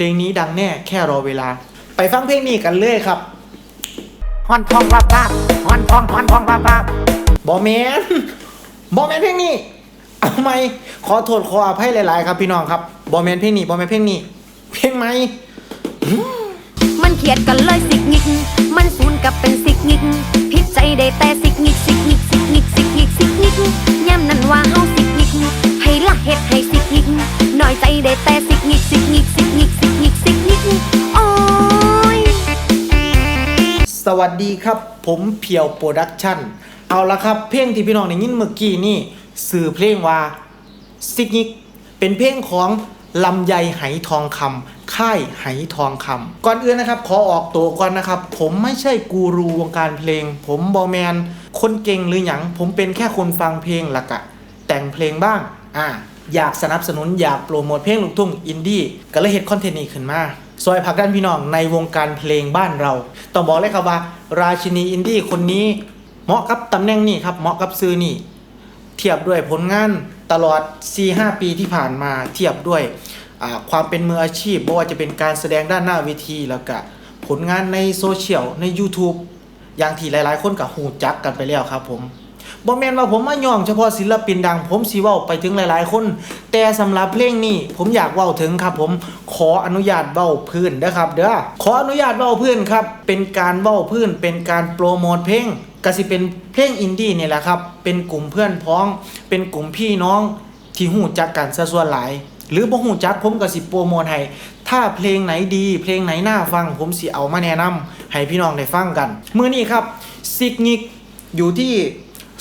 เพลงนี้ดังแน่แค่รอเวลา ไปฟังเพลงนี้กันเลยครับฮอนพองวับวับฮอนพองฮอนพองวับวับบอแมนบอแมนเพลงนี้เอาไหมขอโทษขออภัยหลายๆ ครับพี่น้องครับบอแมนเพลงนี้บอแมนเพลงนี้เพลงไหมมันเขียดกันเลยสิกงิก มันสูนกับเป็นสิกงิกพิษใจได้แต่สิกงิกสิกงิกสิกงิกสิกงิกสิก วัสดีครับ ผมเพียวโปรดักชั่นเอาละครับ เพลงที่พี่น้องได้ยินเมื่อกี้นี่สื่อเพลงว่าซิกนิกเป็นเพลงของลำไยไหทองคำค่ายไหทองคำก่อนอื่นนะครับ ขอออกตัวก่อนนะครับ ผมไม่ใช่กูรูวงการเพลง ผมบอแมนคนเก่งหรือหยังผมเป็นแค่คนฟังเพลงละกะแต่งเพลงบ้าง อ่า อยากสนับสนุนอยากโปรโมทเพลงลูกทุ่งอินดี้ก็เลยเฮ็ดคอนเทนต์นี้ขึ้นมาซอยผักดันพี่น้องในวงการเพลงบ้านเราต้องบอกเลยครับว่า ราชินีอินดี้คนนี้เหมาะกับตำแหน่งนี้ครับเหมาะกับซื้อนี่เทียบด้วยผลงานตลอด 4-5 ปีที่ผ่านมาเทียบด้วยความเป็นมืออาชีพไม่ว่าจะเป็นการแสดงด้านหน้าเวทีแล้วก็ผลงานในโซเชียลใน YouTube อย่างที่หลายๆ คนกับหูจักกันไปแล้วครับผม บอแมนว่าผมมาย่องเฉพาะศิลปินดัง ผมสีว่าไปถึงหลาย ๆ คน แต่สำหรับเพลงนี้ผมอยากเว้าถึงครับ ผมขออนุญาตเว้าพื้นนะครับเด้อขออนุญาตเว้าพื้นครับ เป็นการเว้าพื้น เป็นการโปรโมทเพลงก็สิเป็นเพลงอินดี้นี่แหละครับ เป็นกลุ่มเพื่อนพ้อง เป็นกลุ่มพี่น้องที่หูจักกันซะส่วนหลาย หรือบ่หูจักผมก็สิโปรโมทให้ถ้าเพลงไหนดี เพลงไหนน่าฟัง ผมสิเอามาแนะนำให้พี่น้องได้ฟังกัน มื้อนี้ครับซิกนิกอยู่ที่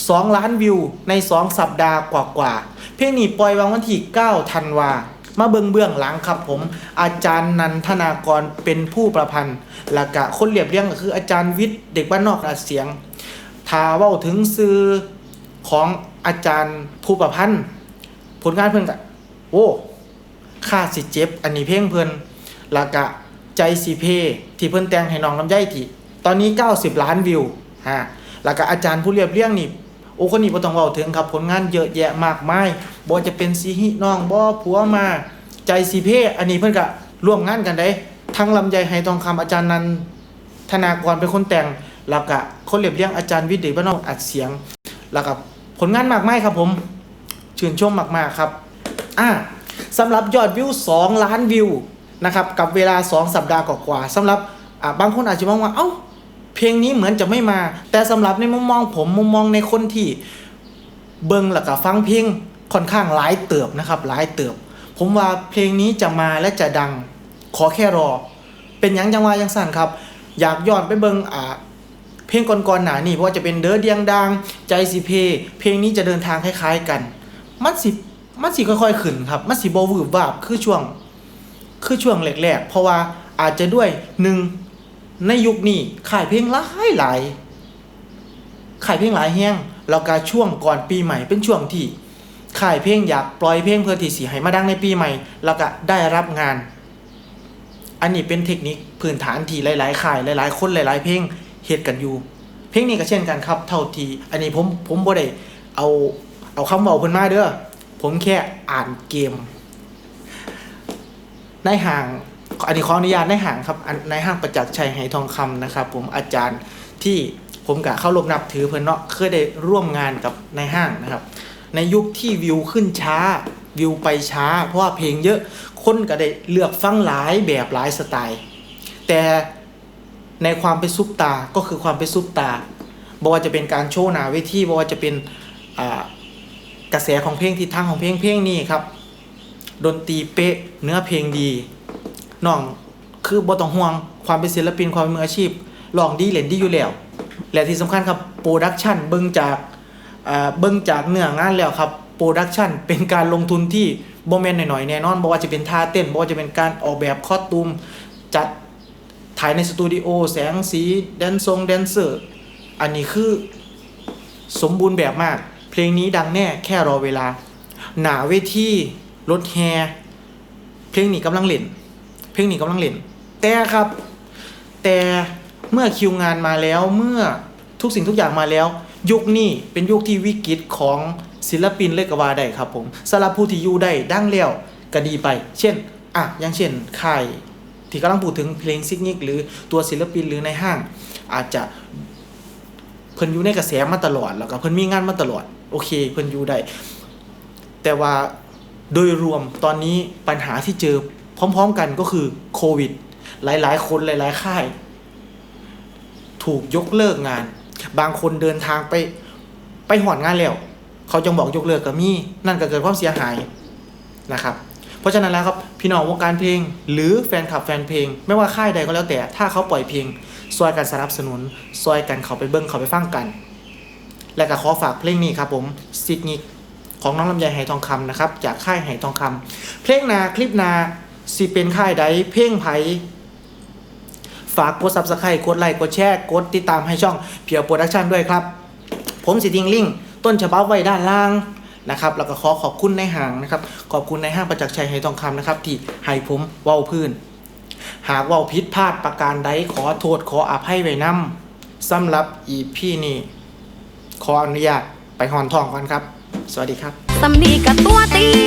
2 ล้านวิวใน 2 สัปดาห์กว่าๆเพลงนี้ปล่อยวางวันที่9ธันวามาเบิงเบื้องหลังครับผม อาจารย์นันทนากรเป็นผู้ประพันธ์ละกะคนเรียบเรียงก็คืออาจารย์วิทย์เด็กบ้านนอกอัดเสียงถ้าเว้าถึงซื้อของอาจารย์ผู้ประพันธ์ผลงานเพิ่นกะโอ้ค่าสิเจ็บ อันนี้เพลงเพิ่นละกะใจสีเพ ที่เพิ่นแต่งให้น้องลำไยที่ตอนนี้ 90 ล้านวิวฮะล้วก็อาจารย์ผู้เรียบเรียงนี่ โอ้คนนี้บ่ต้องเว้าถึงครับผลงานเยอะแยะมากมายบ่จะเป็นสีหิน้องบ่ผัวมา ใจสีเพอันนี้เพิ่นก็ร่วมงานกันได้ทั้งลำไยไหทองคำอาจารย์นันธนากรเป็นคนแต่งแล้วก็คนเรียบเรียงอาจารย์วิทย์เดชบ้านนอกอัดเสียง แล้วก็ผลงานมากมายครับผมชื่นชมมากๆครับอ่าสำหรับยอดวิว 2 ล้านวิวนะครับกับเวลา 2 สัปดาห์กว่าๆสำหรับบางคนอาจจะมองว่าเอ้า เพลงนี้เหมือนจะไม่มา แต่สำหรับในมุมมองผมมุมมองในคนที่เบิ่งแล้วก็ฟังเพลงค่อนข้างหลายเติบนะครับหลายเติบ ผมว่าเพลงนี้จะมาและจะดัง ขอแค่รอ เป็นยังจังว่ายังสั่นครับ อยากย้อนไปเบิ่งอ่าเพลงก่อนๆหนานี่เพราะว่าจะเป็นเด้อเดียงดังใจสิเพ เพลงนี้จะเดินทางคล้ายๆกัน มันสิมันสิค่อยๆขึ้นครับ มันสิบวืบวาบคือช่วง คือช่วงแรกๆ เพราะว่าอาจจะด้วยหนึ่ง ในยุคนี้ขายเพลงหลายหลายขายเพลงหลายแห้งแล้วก็ช่วงก่อนปีใหม่เป็นช่วงที่ขายเพลงอยากปล่อยเพลงเพื่อที่สิให้มาดังในปีใหม่ แล้วก็ได้รับงาน อันนี้เป็นเทคนิคพื้นฐานที่หลายๆขายหลาย ๆ คนหลายๆ เพลงเฮ็ดกันอยู่ เพลงนี้ก็เช่นกันครับ เท่าทีอันนี้ผมผมบ่ได้เอาเอาคำเว้าเพิ่นมาเด้อผมแค่อ่านเกม ในห่าง อันนี้ขออนุญาตในห่างครับในห้างประจักษ์ชัยไหทองคำนะครับ ผมอาจารย์ที่ผมกะเข้ารบนับถือเพิ่อนเนาะเคยได้ร่วมงานกับในห้างนะครับ ในยุคที่วิวขึ้นช้าวิวไปช้า เพราะว่าเพลงเยอะคนก็ได้เลือกฟังหลายแบบหลายสไตล์ แต่ในความเป็นซุปตาก็คือความเป็นซุปตาบอกว่าจะเป็นการโชว์หนาเวทีบอกว่าจะเป็นกระแสของเพลงทิศทางของเพลงเพลงนี้ครับ ดนตรีเป๊ะเนื้อเพลงดี น้องคือบ่ต้องห่วงความเป็นศิลปินความเป็นมืออาชีพลองดีเล่นดีอยู่แล้ว และที่สำคัญครับโปรดักชันเบิ่งจากเบิ่งจากเนื้องานแล้วครับโปรดักชันเป็นการลงทุนที่บ่แม่นหน่อยๆแน่นอนบ่ว่าจะเป็นท่าเต้นบ่ว่าจะเป็นการออกแบบคอสตูมจัดถ่ายในสตูดิโอแสงสีแดนซงแดนเซอร์ อันนี้คือสมบูรณ์แบบมาก เพลงนี้ดังแน่แค่รอเวลา หนาเวทีรถแฮเพลงนี้กำลังเล่น เพลงนี้กำลังเล่น แต่ครับ แต่เมื่อคิวงานมาแล้วเมื่อทุกสิ่งทุกอย่างมาแล้ว ยุคนี้เป็นยุคที่วิกฤตของศิลปินเลกว่าได้ครับผมสำหรับผู้ที่อยู่ได้ดังแล้วก็ดีไป เช่นอะอย่างเช่นค่ายที่กำลังพูดถึงเพลงซิกนิกหรือตัวศิลปินหรือในห้าง อาจจะเพิ่นอยู่ในกระแสมาตลอด แล้วก็เพิ่นมีงานมาตลอด โอเค เพิ่นอยู่ได้ แต่ว่าโดยรวมตอนนี้ปัญหาที่เจอ พร้อม ๆ กันก็คือโควิด หลายๆ คนหลาย ๆ ค่าย ถูกยกเลิกงาน บางคนเดินทางไปไปหอนงานแล้ว เขาจังบอกยกเลิกก็มีนั่นก็เกิดความเสียหายนะครับ เพราะฉะนั้นแล้วครับพี่น้องวงการเพลง หรือแฟนคลับแฟนเพลง ไม่ว่าค่ายใดก็แล้วแต่ ถ้าเขาปล่อยเพลงซอยกันสนับสนุนซอยกันเขาไปเบิ้งเขาไปฟังกัน และก็ขอฝากเพลงนี้ครับผมซิกนิกของน้องลำไยไหทองคำนะครับ จากค่ายไหทองคำเพลงนาคลิปนา สิเป็นค่ายใดเพลงไผฝากกดซับสไครต์กดไลค์กดแชร์กดติดตามให้ช่องเพียวโปรดักชันด้วยครับ ผมสิทิงลิงต้นฉบับไว้ด้านล่างนะครับแล้วก็ขอขอบคุณในห้างนะครับ ขอบคุณในห้างประจักษ์ชัยไหทองคำนะครับ ที่ให้ผมเว้าพื้น หากเว่าผิดพลาดประการใดขอโทษขออภัยไว้นำสำหรับอีพี่นี้ขออนุญาตไปหอนทองก่อนครับ สวัสดีครับสำนีกับตัวตี